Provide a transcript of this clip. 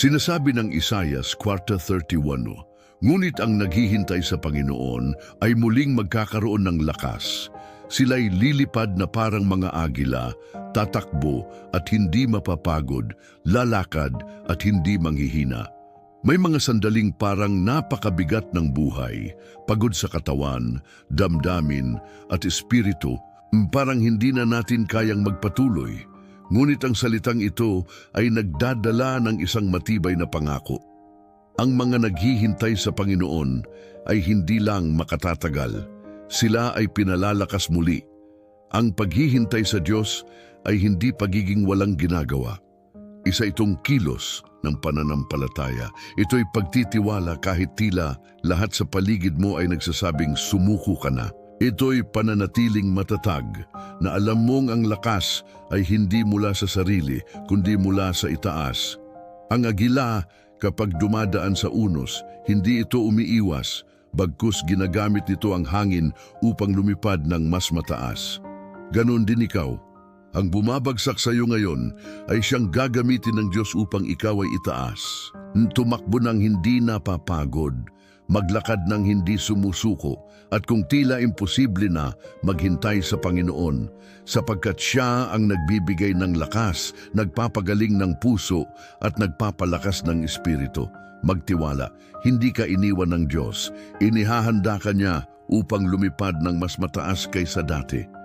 Sinasabi ng Isayas 4.31, Ngunit ang naghihintay sa Panginoon ay muling magkakaroon ng lakas. Sila'y lilipad na parang mga agila, tatakbo at hindi mapapagod, lalakad at hindi manghihina. May mga sandaling parang napakabigat ng buhay, pagod sa katawan, damdamin at espiritu, parang hindi na natin kayang magpatuloy. Ngunit ang salitang ito ay nagdadala ng isang matibay na pangako. Ang mga naghihintay sa Panginoon ay hindi lang makatatagal, sila ay pinalalakas muli. Ang paghihintay sa Diyos ay hindi pagiging walang ginagawa. Isa itong kilos ng pananampalataya. Ito'y pagtitiwala kahit tila lahat sa paligid mo ay nagsasabing sumuko ka na. Ito'y pananatiling matatag na alam mong ang lakas ay hindi mula sa sarili kundi mula sa itaas. Ang agila kapag dumadaan sa unos, hindi ito umiiwas, bagkus ginagamit nito ang hangin upang lumipad ng mas mataas. Ganon din ikaw. Ang bumabagsak sa iyo ngayon ay siyang gagamitin ng Diyos upang ikaw ay itaas. Tumakbo ng hindi napapagod, maglakad ng hindi sumusuko, at kung tila imposible na maghintay sa Panginoon, sapagkat Siya ang nagbibigay ng lakas, nagpapagaling ng puso, at nagpapalakas ng espiritu. Magtiwala, hindi ka iniwan ng Diyos, inihahanda ka niya upang lumipad ng mas mataas kaysa dati.